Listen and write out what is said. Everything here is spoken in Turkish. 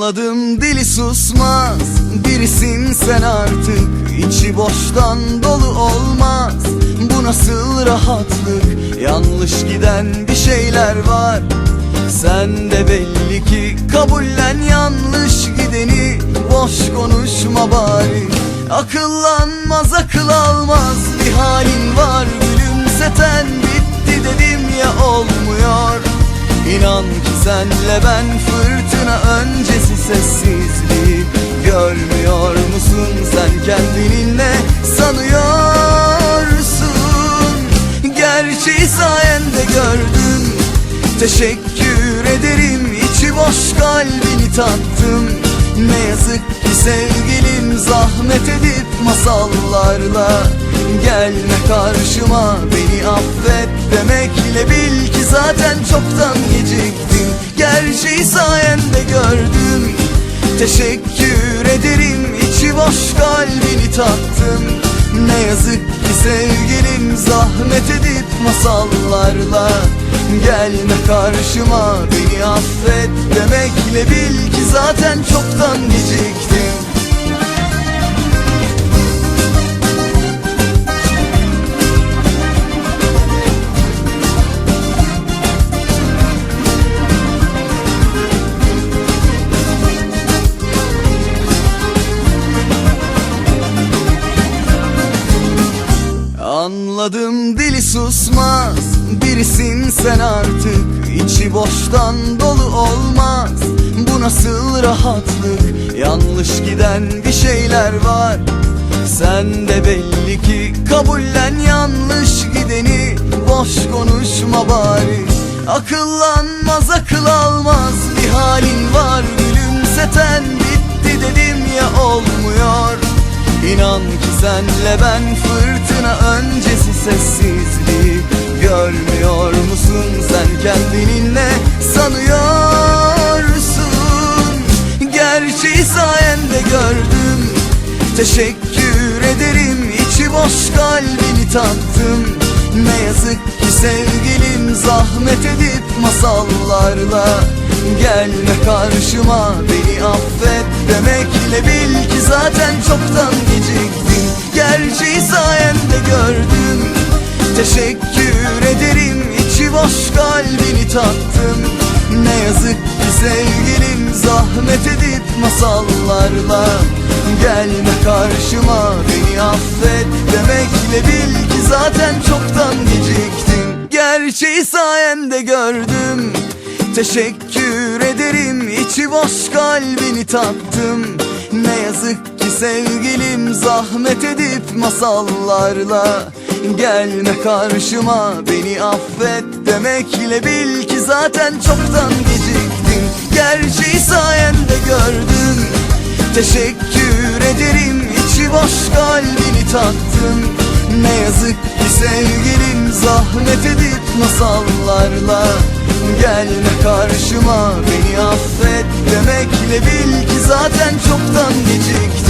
Anladım dili susmaz. Birisin sen artık. İçi boştan dolu olmaz. Bu nasıl rahatlık? Yanlış giden bir şeyler var. Sen de belli ki kabullen yanlış gideni. Boş konuşma bari. Akıllanmaz akıl almaz. Bir halin var Gülümseten bitti İnan ki senle ben fırtına öncesi sessizliği Görmüyor musun? Sen kendini ne sanıyorsun. Gerçeği sayende gördüm. Teşekkür ederim içi boş kalbini tattım. Ne yazık ki sevgilim zahmet edip masallarla Gelme karşıma. Beni affet demekle bil ki zaten çoktan Teşekkür ederim içi boş kalbini tattım Ne yazık ki sevgilim zahmet edip masallarla Gelme karşıma. Beni affet demekle bil ki zaten çoktan geciktim Anladım dili susmaz. Birisin sen artık içi boştan dolu olmaz. Bu nasıl rahatlık? Yanlış giden bir şeyler var. Sen de belli ki kabullen yanlış gideni. Boş konuşma bari. Akıllanmaz akıl almaz. Bir halin var Gülümseten olmuyor İnan ki senle ben fırtına öncesi sessizliği Görmüyor musun? Sen kendini ne sanıyorsun. Gerçeği sayende gördüm. Teşekkür ederim içi boş kalbini tattım. Ne yazık ki sevgilim zahmet edip masallarla Gelme karşıma. Beni affet demekle bil ki zaten çoktan Teşekkür ederim. İçi boş kalbini tattım. Ne yazık ki sevgilim zahmet edip masallarla Gelme karşıma. Beni affet demekle bil ki zaten çoktan geciktin Gerçeği sayende gördüm. Teşekkür ederim. İçi boş kalbini tattım. Ne yazık ki sevgilim zahmet edip masallarla Gelme karşıma beni affet demekle bil ki zaten çoktan geciktin. Gerçeği sayende gördüm Teşekkür ederim. İçi boş kalbini tattım Ne yazık ki sevgilim zahmet edip masallarla. Gelme karşıma beni affet demekle bil ki zaten çoktan geciktin